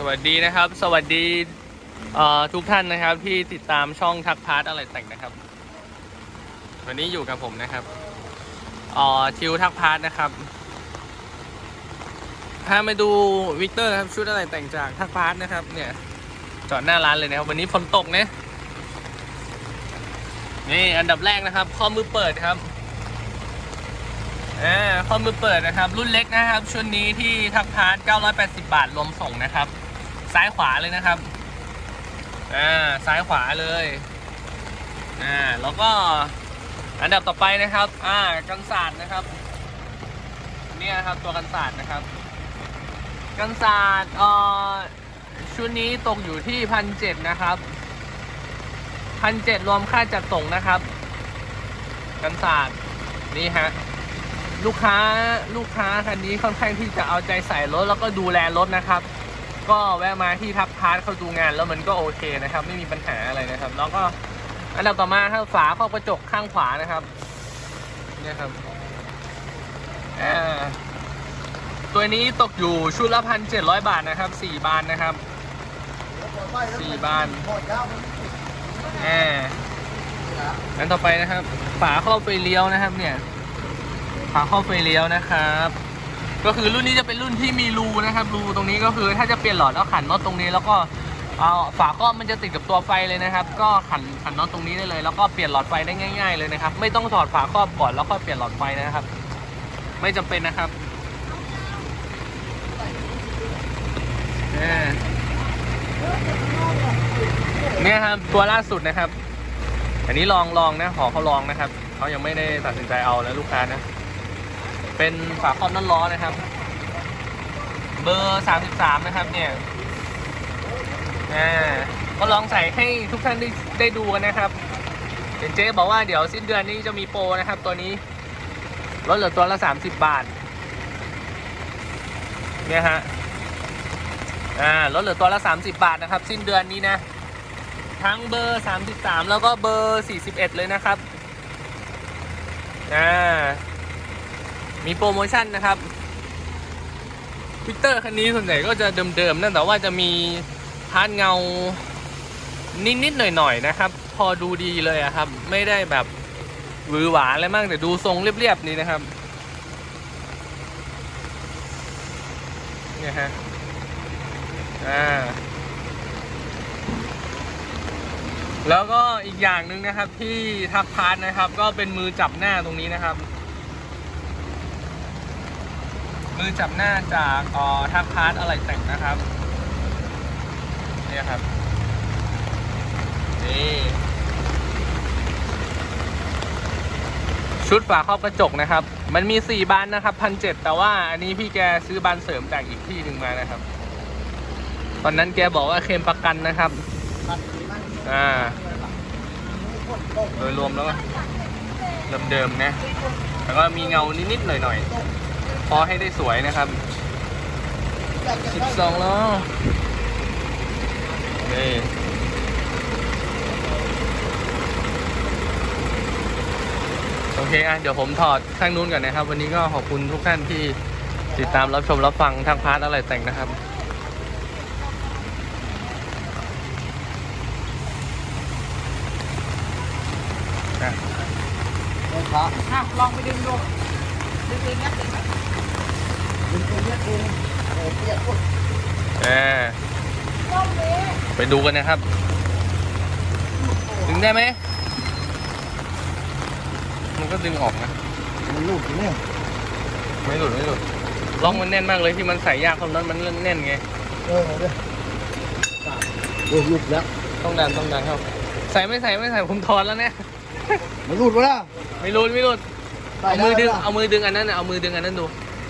สวัสดีนะครับ สวัสดีทุกท่านนะครับที่ติดตามช่องทักพาร์ทอะไรแต่งนะครับ วันนี้อยู่กับผมนะครับอ๋อทิวทักพาร์ทนะครับพามาดูวิกเตอร์นะครับชุดอะไรแต่งจากทักพาร์ทนะครับ เนี่ยจอดหน้าร้านเลยนะครับ วันนี้ฝนตกนะนี่อันดับแรกนะครับ ข้อมือเปิดครับอ่าข้อมือเปิดนะครับ รุ่นเล็กนะครับ ชุดนี้ที่ทักพาร์ท980 บาทรวมส่งนะครับ ซ้ายขวาเลยนะครับ อ่า ซ้ายขวาเลย อ่า แล้วก็อันดับต่อไปนะครับ อ่า กันศาสตร์นะครับ เนี่ยครับตัวกันศาสตร์นะครับ กันศาสตร์เอ่อชุดนี้ตกอยู่ที่พันเจ็ดนะครับพันเจ็ดรวมค่าจัดส่งนะครับ กันศาสตร์นี่ฮะลูกค้าลูกค้าคันนี้ค่อนข้างที่จะเอาใจใส่รถแล้วก็ดูแลรถนะครับ ก็แวะมาที่ทักพาร์ทเขาดูงานแล้วมันก็โอเคนะครับ ไม่มีปัญหาอะไรนะครับ แล้วก็อันดับต่อมาครับฝาครอบกระจกข้างขวานะครับเนี่ยครับอ่าตัวนี้ตกอยู่ชุดละพันเจ็ดร้อยบาทนะครับสี่บานนะครับสี่บานอ่าอันต่อไปนะครับ ฝาครอบไฟเลี้ยวนะครับ เนี่ย ฝาครอบไฟเลี้ยวนะครับ ก็คือรุ่นนี้จะเป็นรุ่นที่มีรูนะครับรูตรงนี้ก็คือถ้าจะเปลี่ยนหลอดแล้วขันน็อตตรงนี้แล้วก็เอาฝาครอบมันจะติดกับตัวไฟเลยนะครับ ก็ขันขันน็อตตรงนี้ได้เลย แล้วก็เปลี่ยนหลอดไฟได้ง่าย ๆเลยนะครับ ไม่ต้องถอดฝาครอบก่อนแล้วค่อยเปลี่ยนหลอดไฟนะครับ ไม่จำเป็นนะครับนี่ยเนี่ยครับตัวล่าสุดนะครับ อันนี้ลองลองนะขอเขาลองนะครับเขายังไม่ได้ตัดสินใจเอาแล้วลูกค้านะ เป็นฝาครอบน้ำร้อนนะครับ เบอร์สามสิบสามนะครับเนี่ยอ่าก็ลองใส่ให้ทุกท่านได้ได้ดูกันนะครับเห็นเจ๊บอกว่าเดี๋ยวสิ้นเดือนนี้จะมีโปรนะครับ ตัวนี้ลดเหลือตัวละสามสิบบาท เนี่ยฮะอ่าลดเหลือตัวละสามสิบบาทนะครับ สิ้นเดือนนี้นะ ทั้งเบอร์สามสิบสามแล้วก็เบอร์สี่สิบเอ็ดเลยนะครับอ่า มีโปรโมชั่นนะครับวิกเตอร์คันนี้ส่วนใหญ่ก็จะเดิมๆนั่นแต่ว่าจะมีพาร์ทเงานิดๆหน่อยๆนะครับ พอดูดีเลยครับ ไม่ได้แบบหวือหวาอะไรมากแต่ดูทรงเรียบๆนี่นะครับเนี่ยฮะอ่าแล้วก็อีกอย่างหนึ่งนะครับที่ทักพาร์ทนะครับ ก็เป็นมือจับหน้าตรงนี้นะครับ มือจับหน้าจากเอ่อทักพาร์ทอะไรแต่งนะครับเนี่ยครับนี่ชุดฝาครอบกระจกนะครับ มันมีสี่บานนะครับพันเจ็ดแต่ว่าอันนี้พี่แกซื้อบานเสริมจากอีกที่หนึ่งมานะครับ ตอนนั้นแกบอกว่าเคลมประกันนะครับอ่าโดยรวมแล้วก็เดิมๆนะแล้วก็มีเงานิดๆหน่อยๆ พอให้ได้สวยนะครับ12ล้อนี่โอเคอะเดี๋ยวผมถอดข้างนู้นก่อนนะครับ วันนี้ก็ขอบคุณทุกท่านที่ติดตามรับชมรับฟังทางพาร์ทอะไรแต่งนะครับอะอะลองไปดึงดูดึงเองนะดึง นะอ่าไปดูกันนะครับ ดึงได้ไหม มันก็ดึงออกนะ มันลูกอยู่เนี่ย ไม่หลุดไม่หลุดล็อกมันแน่นมากเลยที่มันใส่ยากตรงนั้นมันแน่นไง เออเด้อลูกหลุดแล้ว ต้องดันต้องดันเข้าใส่ไม่ใส่ไม่ใส่ผมถอนแล้วเนี่ย มันหลุดวะล่ะไม่หลุดไม่หลุดใส่เอามือดึงไแล้วเอามือดึงอันนั้นน่ะเอามือดึงอันนั้นดู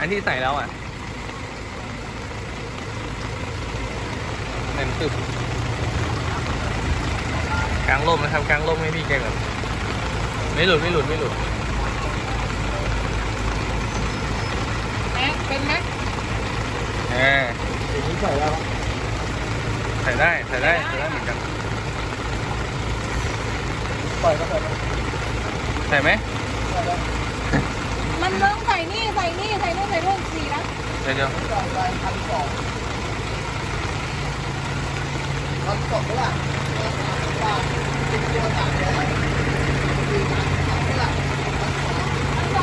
อันที่ใส่แล้วอะแน่นตึบกลางร่มนะครับกลางร่มให้พี่แกก่อนไม่หลุดไม่หลุดไม่หลุดแม่เป็นไหมอ่าเดี๋ยวนี้ใส่แล้วใส่ได้ใส่ได้ใส่ได้เหมือนกันปล่อยก็ใส่ไปใส่ไหมใส่แล้ว มันเริ่มใส่นี่ใส่นี่ใส่นู่นใส่นู่นสี่นะเดี๋ยวเดี๋ยวใส่ไปพันสองสดเท่าไหร่บาทเป็นตัวสามร้อยสี่พันสองเท่าไหร่ฝ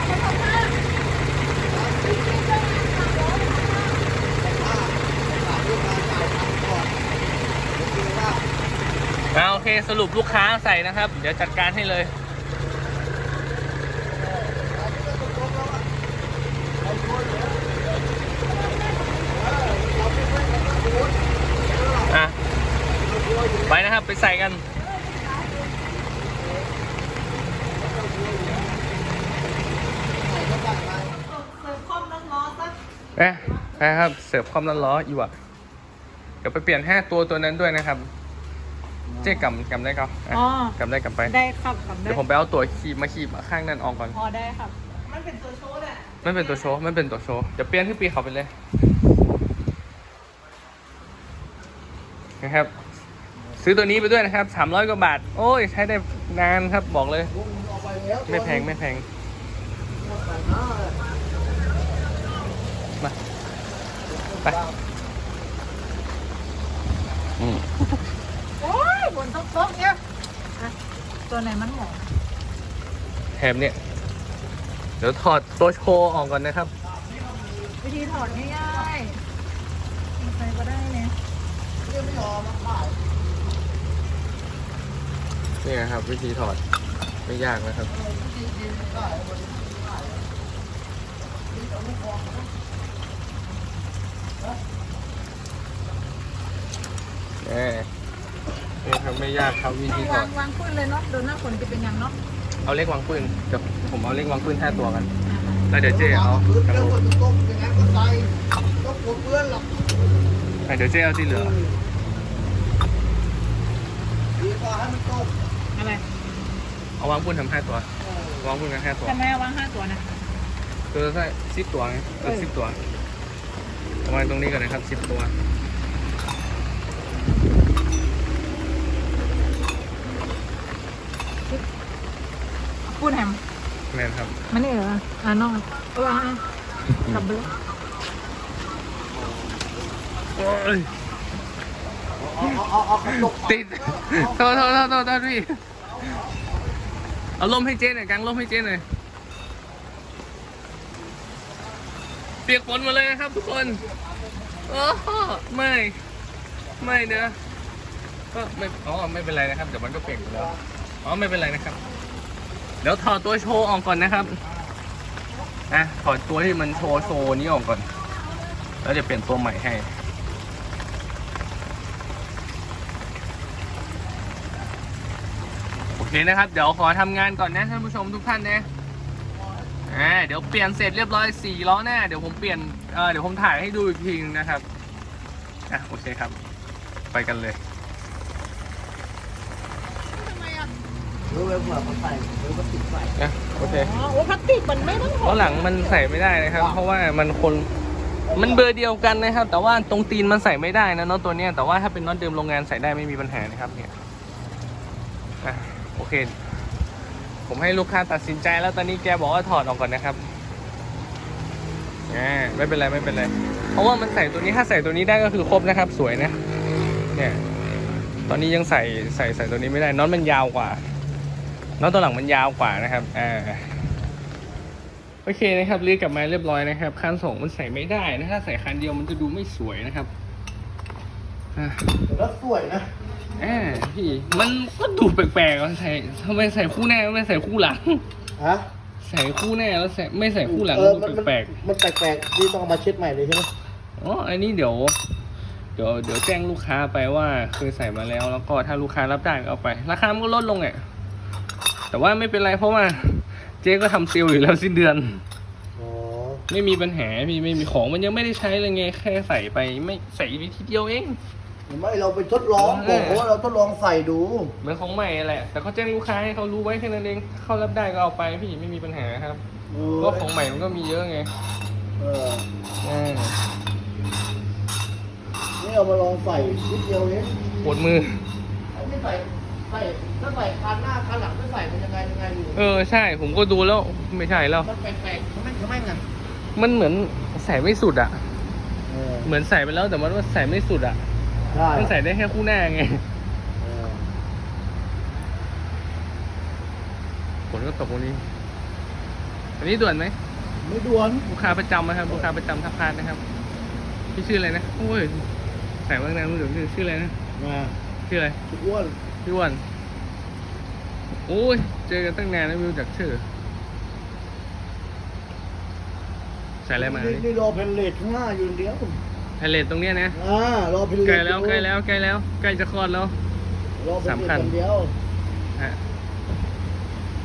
ากลูกค้าจ่ายตังค์ก่อนโอเคว่าอ่าโอเคสรุปลูกค้าใส่นะครับ เดี๋ยวจัดการให้เลย ไปนะครับ ไปใส่กันเสิร์ฟคอมร้อนๆสักเอ๊ะนะครับ เสิร์ฟความร้อนล้ออยู่อะ เดี๋ยวไปเปลี่ยนห้าตัวตัวนั้นด้วยนะครับ เจ๊กำกำได้ก็อะอ๋อ กำได้กำไป ได้ครับทำได้เดี๋ยวผมไปเอาตัวคีบมาคีบข้างนั้นออกก่อน พอได้ครับ มันเป็นตัวโชว์แหละไม่เป็นตัวโชว์ไม่เป็นตัวโชว์เดี๋ยวเปลี่ยนที่ปีเขาไปเลยนะครับ ซื้อตัวนี้ไปด้วยนะครับสามร้อยกว่าบาท โอ้ย ใช้ได้นานครับบอกเลยลุงเอาไปแล้วไม่แพงไม่แพงมาไปอืมโอ้ยบนโต๊ะๆเนี่ยอะตัวไหนมันหมองแถมเนี่ย เดี๋ยวถอดตัวโชว์ออกก่อนนะครับ วิธีถอดง่ายๆใครก็ได้เนี่ยไม่ยอมมาขาย นี่นะครับ วิธีถอดไม่ยากนะครับแน่นี่ครับไม่ยากครับวิธีถอวาด งวางขึ้นเลยเนาะโดนหน้าฝนจะเป็นยังเนาะเอาเลขวางปืนเดี๋ยวผมเอาเลขวางปืนห้าตัวกัน แล้วเดี๋ยวเจ๊เอาพื้นกระเรื่องโหลฝกนตกอย่างนั้นก็ใส่ต้องกลัวเพื่อนหรอกอะเดี๋ยวเจ๊เอาที่เหลือดีกว่าให้มันตก อะไรเอาวางปืนทำห้าตัว วางปืนกันห้าตัว ทำไมวางห้าตัวนะตัวใช่สิบตัวไงเออสิบตัวเอาไว้ตรงนี้ก่อนนะครับสิบตัวพูดแฮมแม่นครับมันนี่เหรออะน้องเอออะกลับไปเลย โอ้ย เอาเอาเอาเอากระจกติดโทษโทษโทษโทษโทษพี่เอาลมให้เจ๊หน่อยกางลมให้เจ๊หน่อยเปียกฝนหมาเลยนะครับทุกคนโอ้ไม่ไม่เนอะก็ไม่อ๋อไม่เป็นไรนะครับเดี๋ยวมันก็เปียกอยู่แล้วอ๋อไม่เป็นไรนะครับ เดี๋ยวถอดตัวโชว์ออกก่อนนะครับอะถอดตัวที่มันโชว์โชว์นี้ออกก่อน แล้วจะเปลี่ยนตัวใหม่ให้ โอ เคนะครับ เดี๋ยวขอทำงานก่อนนะท่านผู้ชมทุกท่านนะอ่าเดี๋ยวเปลี่ยนเสร็จเรียบร้อยสี่ล้อหน้าเดี๋ยวผมเปลี่ยนเออเดี๋ยวผมถ่ายให้ดูอีกทีนึงนะครับอะโอเคครับ ไปกันเลยหรือเว็บเหมือนมันใส่หรือมันติดใส่นะโอเคอ๋อโอ้พลาสติกมันไม่ต้องเพราะหลังมันใส่ไม่ได้นะครับ เพราะว่ามันคนมันเบอร์เดียวกันนะครับ แต่ว่าตรงตีนมันใส่ไม่ได้นะน็อตตัวเนี้ยแต่ว่าถ้าเป็นน็อตเดิมโรงงานใส่ได้ไม่มีปัญหานะครับเนี่ยอะโอ เค ผมให้ลูกค้าตัดสินใจแล้วตอนนี้แกบอกว่าถอดออกก่อนนะครับอ่าไม่เป็นไรไม่เป็นไร เพราะว่ามันใส่ตัวนี้ถ้าใส่ตัวนี้ได้ก็คือครบนะครับ สวยนะ เนี่ย ตอนนี้ยังใส่ใส่ใส่ตัวนี้ไม่ได้น็อตมันยาวกว่าน็อตตัวหลังมันยาวกว่านะครับอ่าโอเคนะครับเรียกกลับมาเรียบร้อยนะครับคันสองมันใส่ไม่ได้นะถ้าใส่คันเดียวมันจะดูไม่สวยนะครับ อะแล้วสวยนะแอบพี่มันก็ดูแปลกๆอะใส่ทำไมใส่คู่หน้าไม่ใส่คู่หลัง ฮะใส่คู่หน้าแล้วใส่ไม่ใส่คู่หลังเอมันอดูมันแปลกมันแปลกๆนี่ต้องเอามาเช็ดใหม่เลยใช่ไหมๆอ๋ออันนี้เดี๋ยว เดี๋ยวเดี๋ยวแจ้งลูกค้าไปว่าเคยใส่มาแล้ว แล้วก็ถ้าลูกค้ารับได้ก็เอาไป ราคามันก็ลดลงอะแต่ว่าไม่เป็นไรเพราะว่า เจ๊ก็ทำเซลล์อยู่แล้วสิ้นเดือน อ๋อไม่มีปัญหาพี่ไม่มีของมันยังไม่ได้ใช้เลยไงแค่ใส่ไปไม่ใส่ไปทีเดียวเอง ไม่เราไปทดลองก่อนเพราะว่าเราทดลองใส่ดู เหมือนของใหม่แหละ แต่เขาแจ้งลูกค้าให้เขารู้ไว้แค่นั้นเองเขารับได้ก็เอาไปพี่ไม่มีปัญหาครับเอก็ของใหม่มันก็มีเยอะไงเอออ่านี่เอามาลองใส่นิดเดียวเองปวดมือไอ้ไม่ใส่ใส่ถ้าใส่คันหน้าคันหลังไม่ใส่มันยังไงยังไงอยู่เออใช่ ผมก็ดูแล้วไม่ใช่แล้วมันแปลกๆทำไมทำไมงั้นมันเหมือนใส่ไม่สุดอะเออเหมือนใส่ไปแล้วแต่มันว่าใส่ไม่สุดอะ ใช่มันใส่ได้แค่คู่หน้าไงฝนก็ตกวันนี้ อันนี้ด่วนไหมไม่ด่วนลูกค้าประจำนะครับลูกค้าประจำทักพานนะครับพี่ชื่ออะไรนะโอ้ยใส่ว่างนานไม่ถึงชื่ออะไรนะมาชื่ออะไรพุ่อ้วนพี่อ้วนโอ้ยเจอกันตั้งนานแล้วไม่จากชื่อใส่อะไรมานี่นี่รอเพนเลทงหน้าอยู่เดียว ไฮเลตตรงเนี้ยนะอ่ารอเพนเลทใกล้แล้วใกล้แล้วใกล้แล้วใกล้จะคลอดแล้ว รอเพนเลทสำคัญคนเดียวฮะ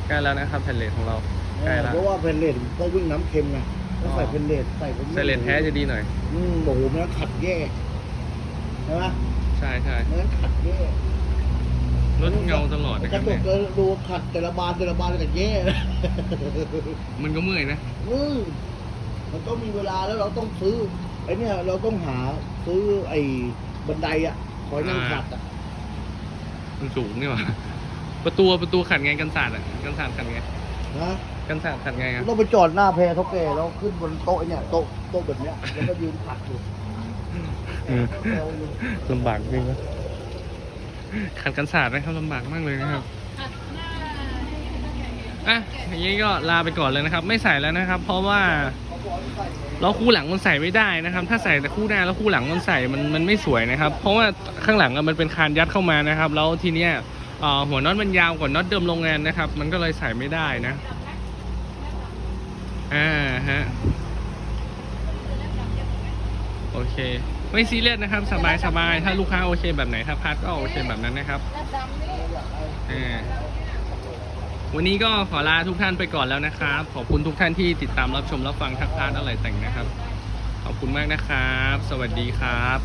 ใกล้แล้วนะครับไฮเลตของเราใกล้เออแล้วเพราะว่าเพนเลทต้องวิ่งน้ำเค็มไงต้องใส่เพนเลทใส่ผมไฮเลตแท้จะดีหน่อย อืมโอ้โหมันนขัดแย่ใช่ไหมใช่ใช่มันนขัดแย่รถเงาตลอดนะกครัระบจเนี่กยเลยดูขัดแต่ละบานแต่ละบานแต่แย่มันก็เมื่อยนะ อืมมันต้องมีเวลาแล้วเราต้องซื้อ ไอ้เนี่ยเราต้องหาซื้อไอ้บันไดอะคอยนั่งขัดอะมันสูงนี่หว่าประตูประตูขัดไงกันศาสตร์อะกันศาสตร์ขัดไงนะกันศาสตร์ขัดไงอะต้องไปจอดหน้าแพรเท่าแก่แล้วขึ้นบนโต๊ะเนี่ยโต๊ะโต๊ะแบบเนี้ยแล้วก็ยืนขัดอยู่อืมลำบากจริงนะขัดกันศาสตร์นะครับลำบากมากเลยนะครับอะอย่างนี้ก็ลาไปก่อนเลยนะครับ ไม่ใส่แล้วนะครับ เพราะว่า แล้อคู่หลังมันใส่ไม่ได้นะครับ ถ้าใส่แต่คู่หน้าแล้วคู่หลังมันใส่มันมันไม่สวยนะครับ เพราะว่าข้างหลังมันเป็นคานยัดเข้ามานะครับ แล้วทีเนี้ยหัวน็อตมันยาวกว่าน็อตเดิมโรงงานนะครับ มันก็เลยใส่ไม่ได้นะอ่าฮะโอเค ไม่ซีเรียสนะครับ สบายสบายถ้าลูกค้าโอเคแบบไหนถ้าพาร์ทก็โอเคแบบนั้นนะครับอ่า วันนี้ก็ขอลาทุกท่านไปก่อนแล้วนะครับ ขอบคุณทุกท่านที่ติดตามรับชมรับฟังทักทานอะไรแต่งนะครับ ขอบคุณมากนะครับ สวัสดีครับ